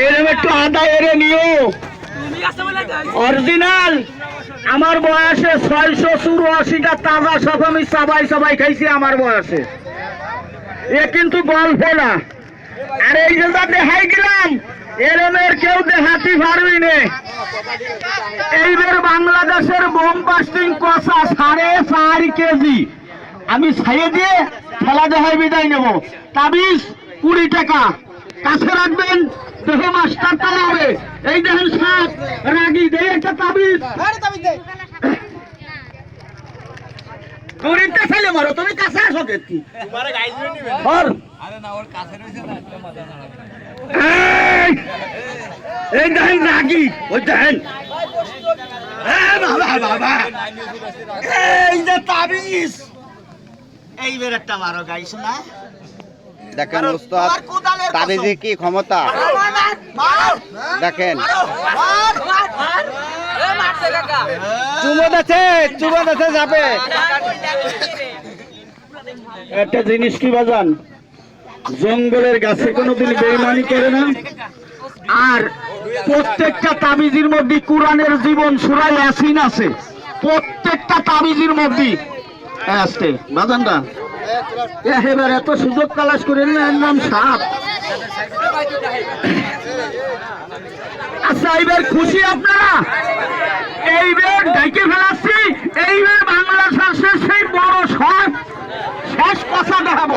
এরকম একটু আদা এরে নিও। অরিজিনাল আমার বয়সে ছয়শো চুরাশিটা তাজা সব আমি সবাই সবাই খাইছি আমার বয়সে। এ কিন্তু গল্প না। আর এই যে যা দেখাই গেলাম এরমের কেউ দেখাতে পারবি নে। এইবার বাংলাদেশের বোম বাস্টিং কষা সাড়ে চার কেজি। আমি ছাইয়ে দিয়ে খেলা দেখায় বিদায় নেব। তাবিজ কুড়ি টাকা। কাছে রাখবেন দেখে মাস্টারটা হবে। এই দেখেন সাপ রাগি দেয় একটা তাবিজ। মারো তুমি কাছে আসো কি? এই, এই দেখেন রাগি ওই দেখেন। এ বাবা বাবা। এই যে তাবিজ। এইবার একটা মারো গাইছ না? দেখেন উস্তাদ তাবিজের কি ক্ষমতা দেখেন চুমত আছে চুমত আছে যাবে একটা জিনিস কি বাজান জঙ্গলের গাছে কোনোদিন বেইমানি করে না আর প্রত্যেকটা তাবিজের মধ্যে কোরআনের জীবন সুরাই আসিন আছে প্রত্যেকটা তাবিজের মধ্যে আসতে বাজানটা এবার এত সুযোগ তালাশ করে নিলেন এর নাম সাপ। আচ্ছা এইবার খুশি আপনারা? এইবার ডেকে ফেলাচ্ছি, এইবার বাংলা শাসের সেই বড় সব শেষ কথা দেখাবো।